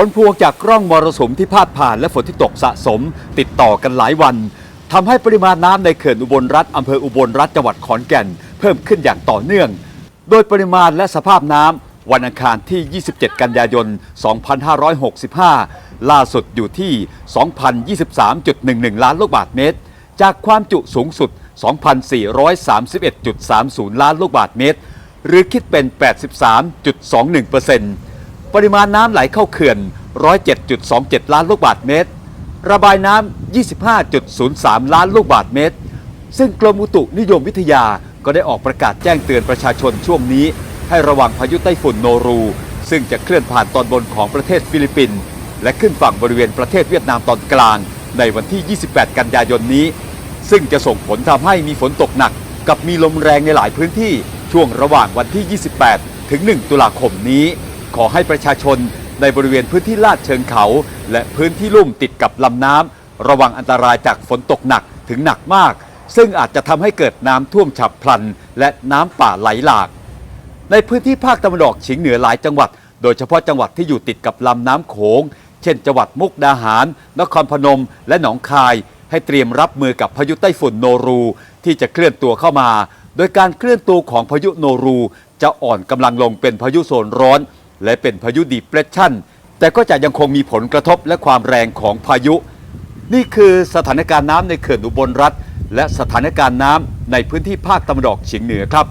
ผลพวงจากร่องมรสุมที่พาดผ่านและฝนที่ตกสะสม ติดต่อกันหลายวันทำให้ปริมาณน้ำในเขื่อนอุบลรัฐอำเภออุบลรัฐจังหวัดขอนแก่น เพิ่มขึ้นอย่างต่อเนื่อง โดยปริมาณและสภาพน้ำวันอังคารที่ 27 กันยายน 2565 ล่าสุดอยู่ที่ 2,023.11 ล้านลูกบาศก์เมตร จากความจุสูงสุด 2,431.30 ล้านลูกบาศก์เมตร หรือคิดเป็น 83.21% ปริมาณน้ำไหลเข้าเขื่อน 107.27 ล้านลูกบาศก์เมตร ระบายน้ำ 25.03 ล้านลูกบาศก์เมตร ซึ่งกรมอุตุนิยมวิทยาก็ได้ออกประกาศแจ้งเตือนประชาชนช่วงนี้ ให้ระวังพายุไต้ฝุ่นโนรู ซึ่งจะเคลื่อนผ่านตอนบนของประเทศฟิลิปปินส์และขึ้นฝั่งบริเวณประเทศเวียดนามตอนกลาง ในวันที่ 28 กันยายนนี้ ซึ่งจะส่งผลทำให้มีฝนตกหนัก กับมีลมแรงในหลายพื้นที่ช่วงระหว่างวันที่ 28 ถึง 1 ตุลาคมนี้ ขอให้ประชาชนในบริเวณพื้นที่ลาดเชิงเขา และพื้นที่ลุ่มติดกับลำน้ำระวังอันตรายจากฝนตกหนักถึงหนักมาก ซึ่งอาจจะทำให้เกิดน้ำท่วมฉับพลัน และน้ำป่าไหลหลาก ในพื้นที่ภาคตะวันออกเฉียงเหนือหลายจังหวัด โดยเฉพาะจังหวัดที่อยู่ติดกับลำน้ำโขง เช่น จังหวัดมุกดาหาร นครพนม และหนองคาย ให้เตรียมรับมือกับพายุไต้ฝุ่นโนรู ที่จะเคลื่อนตัวเข้ามา โดยการเคลื่อนตัวของพายุโนรู จะอ่อนกำลังลงเป็นพายุโซนร้อน และเป็นพายุดีเพรสชั่นแต่ก็จะยังคงมีผลกระทบและความแรงของพายุ นี่คือสถานการณ์น้ำในเขื่อนอุบลรัฐ และสถานการณ์น้ำในพื้นที่ภาคตะวันออกเฉียงเหนือครับ